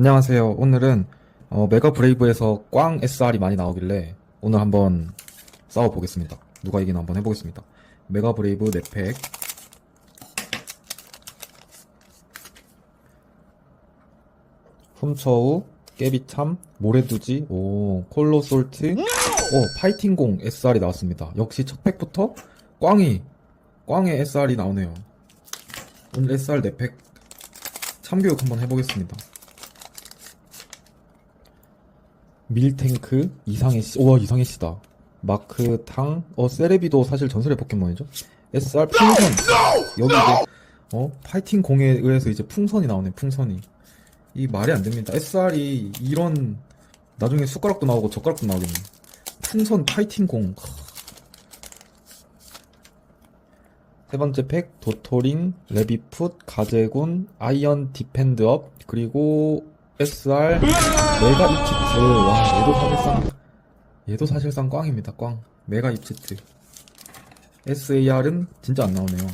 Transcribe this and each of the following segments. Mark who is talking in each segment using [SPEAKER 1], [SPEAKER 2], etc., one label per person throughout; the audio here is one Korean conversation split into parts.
[SPEAKER 1] 안녕하세요. 오늘은 어, 메가 브레이브에서 꽝 SR이 많이 나오길래 오늘 한번 싸워보겠습니다. 누가 이기나 한번 해보겠습니다. 메가 브레이브 4팩 훔쳐우 깨비참 모래두지 오 콜로솔트 오 파이팅공 SR이 나왔습니다. 역시 첫 팩부터 꽝이 꽝의 SR이 나오네요. 오늘 SR 4팩 참교육 한번 해보겠습니다. 밀탱크 이상해 씨, 우와 이상해 씨다. 마크 탕, 어 세레비도 사실 전설의 포켓몬이죠. SR 풍선 여기 이제 어 파이팅 공에 의해서 이제 풍선이 나오네 풍선이 이 말이 안 됩니다. SR이 이런 나중에 숟가락도 나오고 젓가락도 나오겠네. 풍선 파이팅 공. 세 번째 팩 도토링, 레비풋, 가제군, 아이언 디펜드업 그리고 SR 메가 입치트. 와 얘도 사실상 얘도 사실상 꽝입니다 꽝. 메가 입치트. SAR은 진짜 안 나오네요.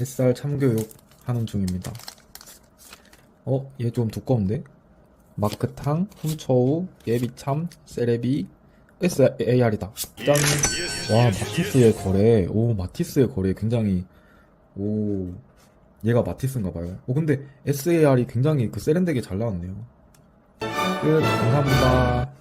[SPEAKER 1] SR 참교육 하는 중입니다. 어? 얘 좀 두꺼운데? 마크탕, 훔쳐우, 예비참, 세레비, SAR이다. 짠! 와 마티스의 거래. 오 마티스의 거래. 굉장히 오 얘가 마티스인가 봐요. 오 근데 SAR이 굉장히 그 세련되게 잘 나왔네요. 끝. 감사합니다